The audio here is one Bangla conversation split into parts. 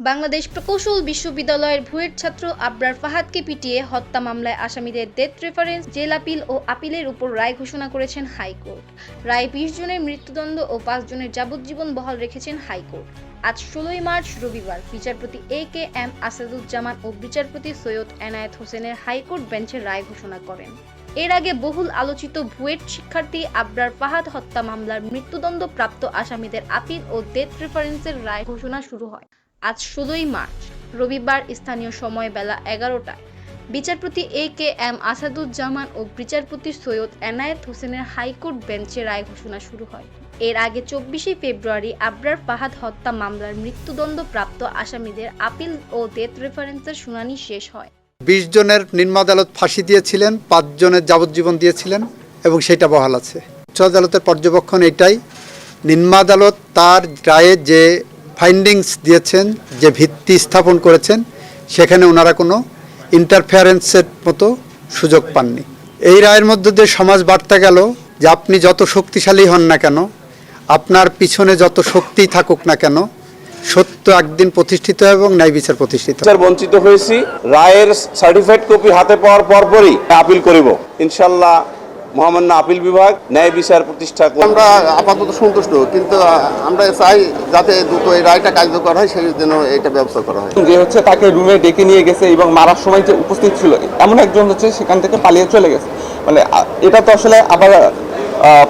বাংলাদেশ প্রকৌশল বিশ্ববিদ্যালয়ের ভুয়েট ছাত্র আবরার ফাহাদকে পিটিয়ে হত্যা মামলায় আসামিদের ডেথ রেফারেন্স, জেল আপিল ও আপিলের উপর রায় ঘোষণা করেছেন হাইকোর্ট। রায় বিশ জনের মৃত্যুদণ্ড ও পাঁচ জনের যাবজ্জীবন বহাল রেখেছেন হাইকোর্ট। আজ ষোলোই মার্চ, রবিবার বিচারপতি এ কে এম আসাদুজ্জামান ও বিচারপতি সৈয়দ এনায়েত হোসেনের হাইকোর্ট বেঞ্চের রায় ঘোষণা করেন। এর আগে বহুল আলোচিত ভুয়েট শিক্ষার্থী আবরার ফাহাদ হত্যা মামলার মৃত্যুদণ্ড প্রাপ্ত আসামিদের আপিল ও ডেথ রেফারেন্সের রায় ঘোষণা শুরু হয়। আজ ষোলোই মার্চ, রবিবার স্থানীয় সময় বেলা এগারোটায়। বিচারপতি এ কে এম আসাদুজ্জামান ও বিচারপতি সৈয়দ এনায়েত হোসেনের হাইকোর্ট বেঞ্চে রায় ঘোষণা শুরু হয়। এর আগে চব্বিশে ফেব্রুয়ারি আবরার ফাহাদ হত্যা মামলার মৃত্যুদণ্ডপ্রাপ্ত আসামিদের আপিল ও ডেথ রেফারেন্সের শুনানি শেষ হয়। বিশ জনের নিম্ন আদালত ফাঁসি দিয়েছিলেন, পাঁচ জনের যাবজ্জীবন দিয়েছিলেন এবং সেটা বহাল আছে। উচ্চ আদালতের পর্যবেক্ষণ এটাই, নিম্ন আদালত তার রায়ে যে ফাইন্ডিংস দিয়েছেন, যে ভিত্তি স্থাপন করেছেন, সেখানে ওনারা কোনো ইন্টারফেয়ারেন্সের মতো সুযোগ পাননি। এই রায়ের মধ্য দিয়ে সমাজ বার্তা গেল যে আপনি যত শক্তিশালী হন না কেন, আপনার পিছনে যত শক্তিই থাকুক না কেন, সত্য একদিন প্রতিষ্ঠিত এবং ন্যায় বিচার প্রতিষ্ঠিত বঞ্চিত হয়েছি, রায়ের সার্টিফাইড কপি হাতে পাওয়ার পরপরই আপিল করিব। ইনশাল্লাহ মহামান্য আপিল বিভাগ ন্যায় বিচার প্রতিষ্ঠা আমরা আপাতত সন্তুষ্ট কিন্তু আমরা চাই যাতে দ্রুত এই রায়টা কার্যকর হয় সেই জন্য এটা ব্যবস্থা করা হয়। যে হচ্ছে তাকে রুমে ডেকে নিয়ে গেছে এবং মারার সময় যে উপস্থিত ছিল এমন একজন হচ্ছে সেখান থেকে পালিয়ে চলে গেছে। মানে এটা তো আসলে আবার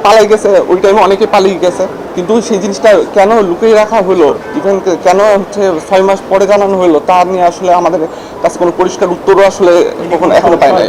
পালাই গেছে ওই টাইমে অনেকে পালিয়ে গেছে। কিন্তু সেই জিনিসটা কেন লুকিয়ে রাখা হলো ইভেন কেন হচ্ছে ছয় মাস পরে জানানো হলো তা নিয়ে আসলে আমাদের কাছে কোনো পরিষ্কার উত্তরও আসলে কখনো এখনও পাই নাই।